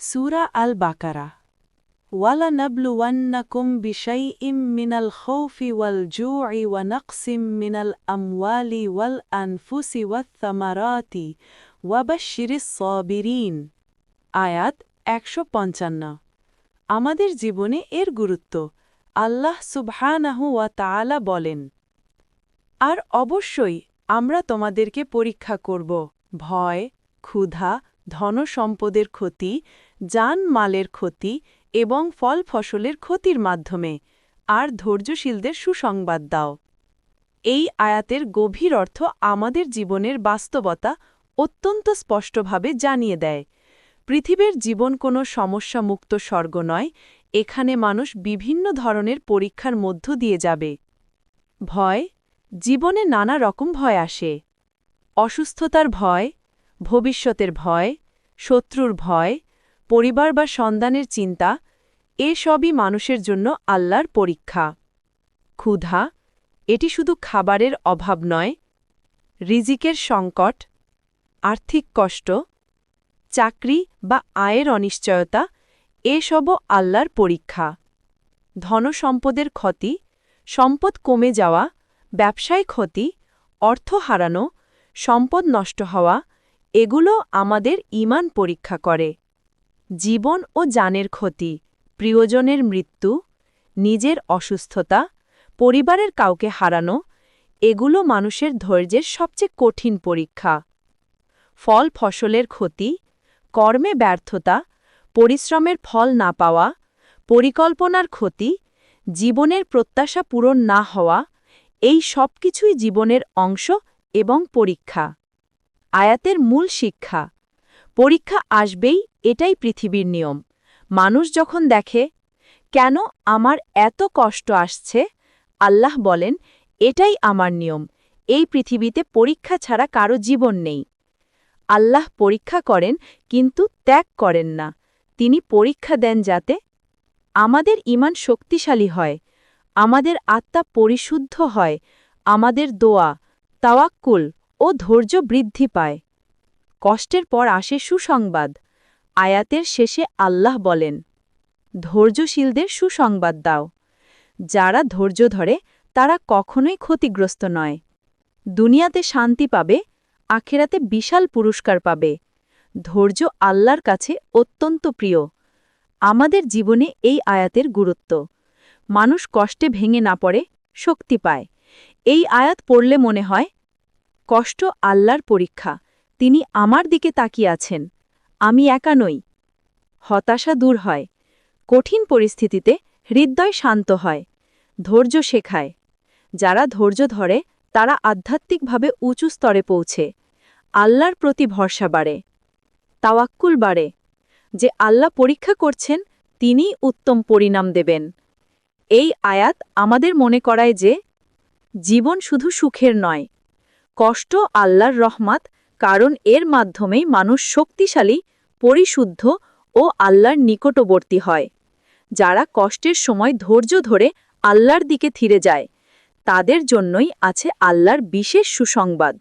সুরা আল বাকারা ওয়ালানবলুয়ান্নাকুম বিশাই ইম মিনাল খৌফি ওয়াল জু ই ওয়ানকসিম মিনাল আমওয়ালি ওয়াল আনফুসি ওয়াত্তামারাতি ওয়াবাশির সবিরিন। আয়াত একশো পঞ্চান্ন। আমাদের জীবনে এর গুরুত্ব। আল্লাহ সুবহানাহু ওয়া তাআলা বলেন, আর অবশ্যই আমরা তোমাদেরকে পরীক্ষা করব। ভয়, ক্ষুধা, ধনসম্পদের ক্ষতি যান মালের ক্ষতি এবং ফল ফসলের ক্ষতির মাধ্যমে, আর ধৈর্যশীলদের সুসংবাদ দাও। এই আয়াতের গভীর অর্থ আমাদের জীবনের বাস্তবতা অত্যন্ত স্পষ্টভাবে জানিয়ে দেয়। পৃথিবীর জীবন কোনো সমস্যামুক্ত স্বর্গ নয়, এখানে মানুষ বিভিন্ন ধরনের পরীক্ষার মধ্য দিয়ে যাবে। ভয়, জীবনে নানা রকম ভয় আসে। অসুস্থতার ভয়, ভবিষ্যতের ভয়, শত্রুর ভয় পরিবার বা সন্তানের চিন্তা এসবই মানুষের জন্য আল্লাহর পরীক্ষা। ক্ষুধা, এটি শুধু খাবারের অভাব নয়, রিজিকের সংকট, আর্থিক কষ্ট, চাকরি বা আয়ের অনিশ্চয়তা এসবও আল্লাহর পরীক্ষা। ধনসম্পদের ক্ষতি, সম্পদ কমে যাওয়া ব্যবসায় ক্ষতি, অর্থ হারানো, সম্পদ নষ্ট হওয়া, এগুলো আমাদের ইমান পরীক্ষা করে। জীবন ও জানের ক্ষতি, প্রিয়জনের মৃত্যু, নিজের অসুস্থতা, পরিবারের কাউকে হারানো, এগুলো মানুষের ধৈর্যের সবচেয়ে কঠিন পরীক্ষা। ফল ফসলের ক্ষতি, কর্মে ব্যর্থতা, পরিশ্রমের ফল না পাওয়া, পরিকল্পনার ক্ষতি, জীবনের প্রত্যাশা পূরণ না হওয়া, এই সব কিছুই জীবনের অংশ এবং পরীক্ষা। আয়াতের মূল শিক্ষা পরীক্ষা আসবেই, এটাই পৃথিবীর নিয়ম। মানুষ যখন দেখে, কেন আমার এত কষ্ট আসছে? আল্লাহ বলেন, এটাই আমার নিয়ম। এই পৃথিবীতে পরীক্ষা ছাড়া কারও জীবন নেই। আল্লাহ পরীক্ষা করেন, কিন্তু ত্যাগ করেন না। তিনি পরীক্ষা দেন যাতে আমাদের ইমান শক্তিশালী হয়, আমাদের আত্মা পরিশুদ্ধ হয়, আমাদের দোয়া, তাওয়াক্কুল ও ধৈর্য বৃদ্ধি পায়। কষ্টের পর আসে সুসংবাদ। আয়াতের শেষে আল্লাহ বলেন, ধৈর্যশীলদের সুসংবাদ দাও। যারা ধৈর্য ধরে, তারা কখনোই ক্ষতিগ্রস্ত নয়। দুনিয়াতে শান্তি পাবে, আখেরাতে বিশাল পুরস্কার পাবে। ধৈর্য আল্লাহর কাছে অত্যন্ত প্রিয়। আমাদের জীবনে এই আয়াতের গুরুত্ব। মানুষ কষ্টে ভেঙে না পড়ে, শক্তি পায়। এই আয়াত পড়লে মনে হয়, কষ্ট আল্লাহর পরীক্ষা। তিনি আমার দিকে তাকিয়ে আছেন। আমি একা নই। হতাশা দূর হয়। কঠিন পরিস্থিতিতে হৃদয় শান্ত হয়। ধৈর্য শেখায়। যারা ধৈর্য ধরে, তারা আধ্যাত্মিকভাবে উঁচু স্তরে পৌঁছে। আল্লাহর প্রতি ভরসা বাড়ে। তাওয়াক্কুল বাড়ে। যে আল্লাহ পরীক্ষা করছেন, তিনিই উত্তম পরিণাম দেবেন। এই আয়াত আমাদের মনে করায় যে, জীবন শুধু সুখের নয়। কষ্ট আল্লাহর রহমাত কারণ এর মাধ্যমেই মানুষ শক্তিশালী, পরিশুদ্ধ ও আল্লাহর নিকটবর্তী হয়। যারা কষ্টের সময় ধৈর্য ধরে আল্লাহর দিকে থিরে যায়, তাদের জন্যই আছে আল্লাহর বিশেষ সুসংবাদ।